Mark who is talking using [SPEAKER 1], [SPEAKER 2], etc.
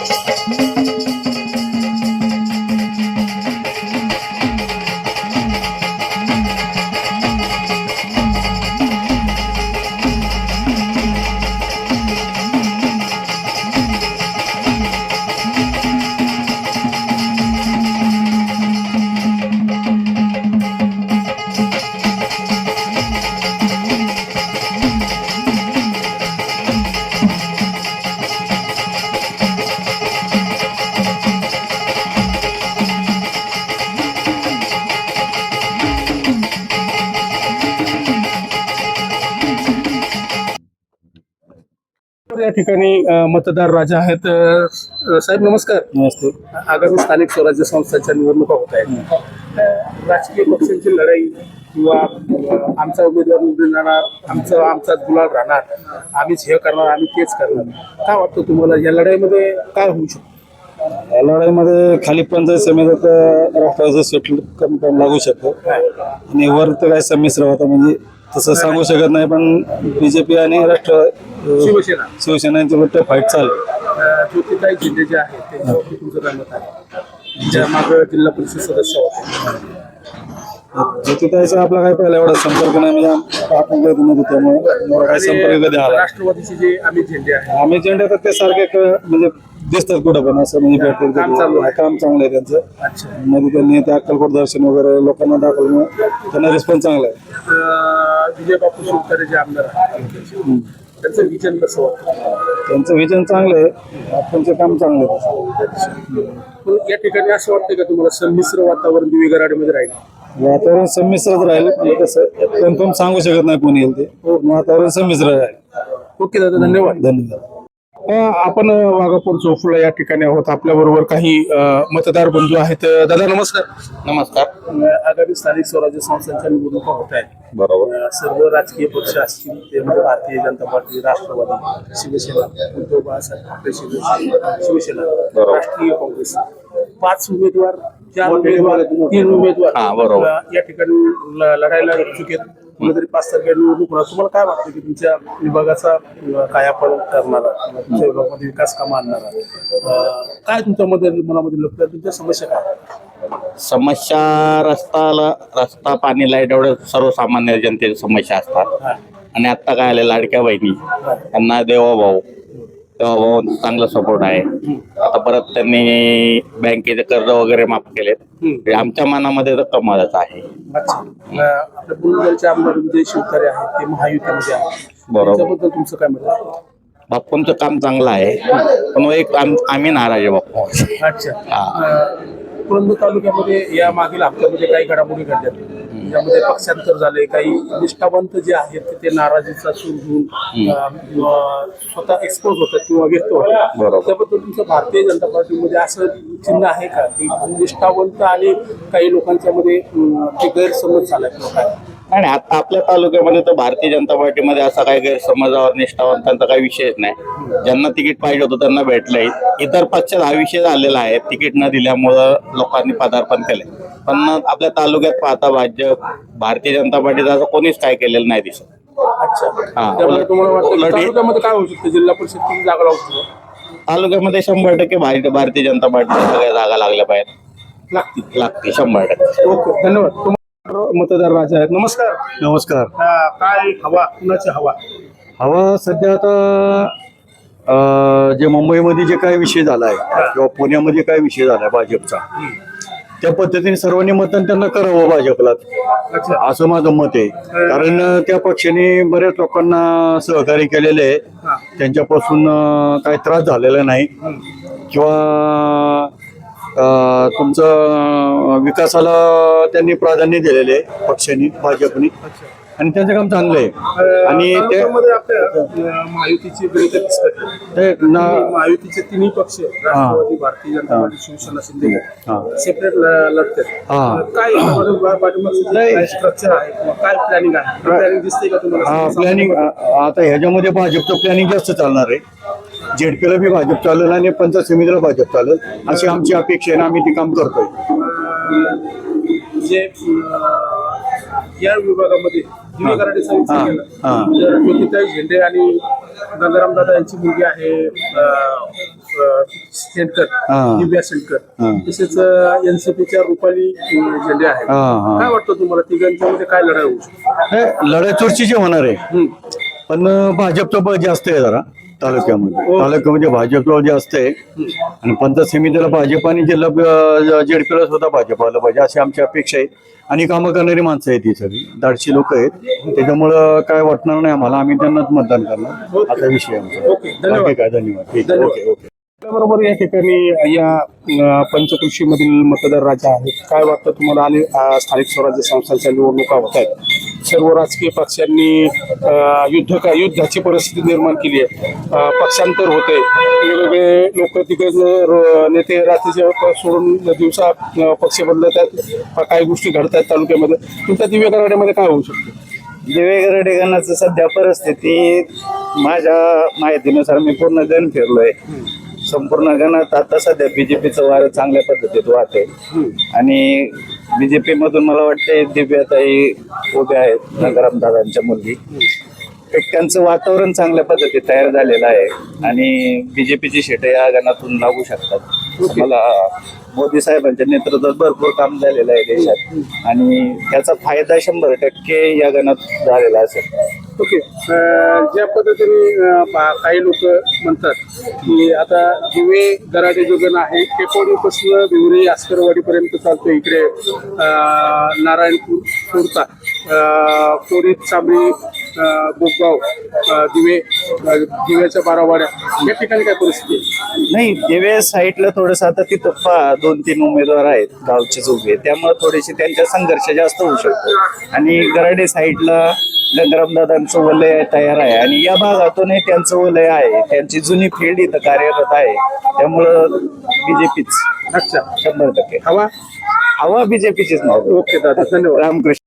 [SPEAKER 1] Gracias. या ठिकाणी अ, मतदार राजा आहेत. अ, साहेब नमस्कार.
[SPEAKER 2] नमस्ते.
[SPEAKER 1] आगामी स्थानिक स्वराज्य संस्थांच्या निवडणुका होत आहेत. अ, राजकीय पक्षांची लढाई किंवा अ, आमचा उमेदवार निवडून राहणार आमचं आमचा गुलाल राहणार आम्हीच हे करणार आम्ही तेच करणार. काय वाटतं तुम्हाला? या लढाईमध्ये काय होऊ शकतं?
[SPEAKER 2] या लढाईमध्ये खाली पंचायत समितीत राष्ट्रवादीचं सेटल कमी कमी लागू शकतं. आणि वर तर काय संमिश्र होता म्हणजे तसं सांगू शकत नाही पण बीजेपी आणि राष्ट्र
[SPEAKER 1] शिवसेना.
[SPEAKER 2] शिवसेना यांच्याबद्दल फाईट चालू
[SPEAKER 1] ज्योतिताई झेंडे जे आहेत त्यांच्यावरती तुमचं काय मत आहे? ज्या मागं जिल्हा परिषद सदस्य होते.
[SPEAKER 2] ज्योतिताईचा आपला काय पहिला एवढा संपर्क नाही म्हणजे आम- आपण त्यामुळे काही संपर्क कधी आला
[SPEAKER 1] राष्ट्रवादीचे जे अमित झेंडे आहेत.
[SPEAKER 2] आम्ही झेंडे तर ते सारखे क- म्हणजे दिसतात कुठं पण असं म्हणजे भेटतात
[SPEAKER 1] काम चालू आहे.
[SPEAKER 2] काम चांगलं आहे त्यांचं.
[SPEAKER 1] अच्छा.
[SPEAKER 2] मध्ये त्यांनी ते अक्कलकोट दर्शन वगैरे लोकांना दाखवल्यामुळे त्यांना रिस्पॉन्स चांगला आहे.
[SPEAKER 1] अ, विजय बापू शिवतारे जे आमदार आहेत. त्यांचं विजन कसं वाटतं?
[SPEAKER 2] त्यांचं विजन चांगलं आहे. आपणचं काम चांगलं आहे.
[SPEAKER 1] पण या ठिकाणी असं वाटतं का तुम्हाला संमिश्र वातावरण दिवे गराडीमध्ये राहील?
[SPEAKER 2] वातावरण संमिश्रच राहील. म्हणजे कसं कन्फर्म सांगू शकत नाही कोणी येईल ते. वातावरण संमिश्र राहील.
[SPEAKER 1] ओके दादा धन्यवाद.
[SPEAKER 2] धन्यवाद.
[SPEAKER 1] आपण वाघापूर चौफुला या ठिकाणी आहोत. आपल्या बरोबर काही मतदार बंधू आहेत. दादा नमस्कार.
[SPEAKER 3] नमस्कार.
[SPEAKER 1] आगामी स्थानिक स्वराज्य संस्थांच्या निवडणुका होत आहेत.
[SPEAKER 3] बरोबर.
[SPEAKER 1] सर्व राजकीय पक्ष असतील त्यामध्ये भारतीय जनता पार्टी राष्ट्रवादी शिवसेना उद्धव बाळासाहेब ठाकरे शिवसेना शिवसेना. राष्ट्रीय काँग्रेस. पाच उमेदवार चार उमेदवार तीन उमेदवार.
[SPEAKER 3] हा,
[SPEAKER 1] या ठिकाणी लढायला इच्छुक आहेत कुठेतरी पाच तारखेला निवडणूक होणार तुम्हाला काय वाटतं की तुमच्या विभागाचा अ, कायापालट करणारा तुमच्या विभागामध्ये विकास कामं आणणारा काय तुमच्यामध्ये मनामध्ये लपलं? तुमच्या समस्या काय?
[SPEAKER 3] समस्या रस्ताला रस्ता पाणी लाइट एवढ्या सर्वसामान्य जनतेच्या समस्या असतात. आणि आता काय आले लाडक्या बहिणी. त्यांना देवाभाऊ चांगला सपोर्ट आहे. आता परत त्यांनी बँकेचे कर्ज वगैरे माफ केलेत. हे आमच्या मनामध्ये तर कमालच आहे.
[SPEAKER 1] अच्छा. अ, आपल्या बुलढाण्याचे आमदार विजय शिवतारे आहेत ते महायुतीमध्ये आहेत.
[SPEAKER 3] बरोबर.
[SPEAKER 1] त्याच्याबद्दल तुमचं काय मत आहे?
[SPEAKER 3] बाप्पूंचं काम चांगलं आहे. पण एक आम- आम्ही नाराज आहे बाप्पू.
[SPEAKER 1] अच्छा.
[SPEAKER 3] हा.
[SPEAKER 1] अ, पुरंदर तालुक्यामध्ये या मागील हप्त्यामध्ये काही घडामोडी घडल्या. त्यामध्ये पक्षांतर झाले काही निष्ठावंत जे आहेत ते- ते नाराजीचा सूर घेऊन स्वतः एक्सपोज होतात किंवा व्यक्त होतात. त्याबद्दल तुमचं भारतीय जनता पार्टीमध्ये असं चिन्ह आहे का? की निष्ठावंत आणि काही लोकांच्या मध्ये ते गैरसमज झाला किंवा काय?
[SPEAKER 3] आणि आता आपल्या तालुक्यामध्ये तर भारतीय जनता पार्टीमध्ये असा काही गैरसमजावर निष्ठावंतांचा काही विषयच नाही. ज्यांना तिकीट पाहिजे होतं त्यांना भेटलंय. इतर पक्षात हा विषय झालेला आहे. तिकीट न दिल्यामुळं लोकांनी पदार्पण केले पण आपल्या तालुक्यात पाहता भाजप भारतीय जनता पार्टीचं असं कोणीच काय केलेलं नाही दिसत.
[SPEAKER 1] अच्छा.
[SPEAKER 3] हा.
[SPEAKER 1] तुम्हाला वाटतं तालुक्यामध्ये काय होऊ शकतं? जिल्हा परिषद किती जागा लागू शकतो?
[SPEAKER 3] तालुक्यामध्ये शंभर टक्के भार- भारतीय जनता पार्टीच्या सगळ्या जागा लागल्या पाहिजेत.
[SPEAKER 1] लागतील.
[SPEAKER 3] लागते शंभर टक्के.
[SPEAKER 1] ओके धन्यवाद. मतदार राजा आहेत. नमस्कार.
[SPEAKER 2] नमस्कार.
[SPEAKER 1] काय हवा? कुणाची हवा?
[SPEAKER 2] हवा सध्या आता अं, जे मुंबईमध्ये जे काय विषय झाला आहे किंवा पुण्यामध्ये काय विषय झाला आहे भाजपचा त्या पद्धतीने सर्वांनी मतदान त्यांना करावं भाजपला.
[SPEAKER 1] अच्छा.
[SPEAKER 2] असं माझं मत आहे. कारण अं, त्या पक्षाने बऱ्याच लोकांना सहकार्य केलेले आहे.
[SPEAKER 1] हा.
[SPEAKER 2] त्यांच्यापासून अं, काही त्रास झालेला नाही. किंवा तुमचं विकासाला त्यांनी प्राधान्य दिलेले आहे पक्षाने भाजपने. आणि त्यांचं काम चांगलं आहे. आणि ते
[SPEAKER 1] महायुतीची महायुतीचे तिन्ही पक्ष राष्ट्रवादी भारतीय जनता पार्टी शिवसेना शिंदे
[SPEAKER 2] हा.
[SPEAKER 1] सेपरेट लढतात. काय प्लॅनिंग आहे प्लॅनिंग दिसते का तुम्हाला?
[SPEAKER 2] प्लॅनिंग आता ह्याच्यामध्ये भाजपचं प्लॅनिंग जास्त चालणार आहे. झेडपीला बी भाजप चालेल आणि पंचायत समितीला भाजप चालेल. अशी आमची अपेक्षा आहे आणि आम्ही ते काम करतोय.
[SPEAKER 1] जे या विभागामध्ये दिवे झेंडे आणि गंगाराम दादा यांची मुलगी आहे
[SPEAKER 2] हा.
[SPEAKER 1] दिव्या शेंडकर
[SPEAKER 2] हा.
[SPEAKER 1] तसेच एनसीपीच्या रुपाली झेंडे आहेत. काय वाटतं तुम्हाला तिघांच्यामध्ये काय लढाई होऊ शकते?
[SPEAKER 2] लढाई चुरशीची होणार आहे. पण भाजपचं बळ जास्त आहे जरा तालुक्यामध्ये. तालुक्यामध्ये भाजपचं जास्त आहे. आणि पंचायत समितीला भाजप आणि जिल्हा जेडपीला सुद्धा भाजप आलं पाहिजे अशी आमची अपेक्षा आहे. आणि कामं करणारी माणसं आहेत ही सगळी. दाडशी लोक आहेत. त्याच्यामुळं काय वाटणार नाही आम्हाला. आम्ही त्यांनाच मतदान करणार. असा विषय आमचा. काय? धन्यवाद. ठीक. Okay okay.
[SPEAKER 1] बरोबर या ठिकाणी या पंचकृषी मधील मतदार राजा आहेत. काय वाटतं तुम्हाला? आणि स्थानिक स्वराज्य संस्थांच्या निवडणुका होत आहेत. सर्व राजकीय पक्षांनी युद्ध का युद्धाची परिस्थिती निर्माण केली आहे. पक्षांतर होते वेगवेगळे लोक तिकडे नेते रात्रीचे प- सोडून दिवसा पक्ष बदलत आहेत काही गोष्टी घडत आहेत तालुक्यामध्ये. तुमच्या दिव्य कराड्यामध्ये काय होऊ शकतं?
[SPEAKER 4] दिवेकर ठिकाणाचं सध्या परिस्थिती माझ्या माहितीनुसार मी पूर्ण गण फिरलोय. संपूर्ण गणात आता सध्या बीजेपीचं वारं चांगल्या पद्धतीत वाहते. आणि बीजेपी मधून मला वाटते दिव्याताई उभ्या आहेत नगराम दादांच्या मुलगी. एक त्यांचं वातावरण चांगल्या पद्धतीत तयार झालेलं आहे आणि बीजेपीची शेट या गणातून लागू शकतात. मला मोदी साहेबांच्या नेतृत्वात भरपूर काम झालेलं आहे देशात. आणि त्याचा फायदा शंभर टक्के या गणात झालेला असेल.
[SPEAKER 1] ओके ज्या पद्धतीने काही लोक म्हणतात की आता दिवे गराडे जो गण आहे टेकोडीपासून भिवरी आस्करवाडीपर्यंत चालतो इकडे नारायणपूर कुर्ता अं, कोरीत चांबळी अं, दिवे दिव्याच्या बारावाड्या या ठिकाणी काय परिस्थिती
[SPEAKER 4] नाही दिवे साईडला थोडंसं आता तिथं पा दोन तीन उमेदवार आहेत गावचेच उभे त्यामुळे थोडेसे त्यांचा संघर्ष जास्त होऊ शकतो. आणि गराडे साईडला गंगारामदादांचं वलय तयार आहे. आणि या भागातूनही त्यांचं वलय आहे. त्यांची जुनी फील्ड इथं कार्यरत आहे. त्यामुळं बीजेपीच
[SPEAKER 1] अच्छा.
[SPEAKER 4] शंभर टक्के.
[SPEAKER 1] हवा?
[SPEAKER 4] हवा बीजेपीचीच नाव.
[SPEAKER 1] ओके दादा धन्यवाद.
[SPEAKER 4] रामकृष्ण.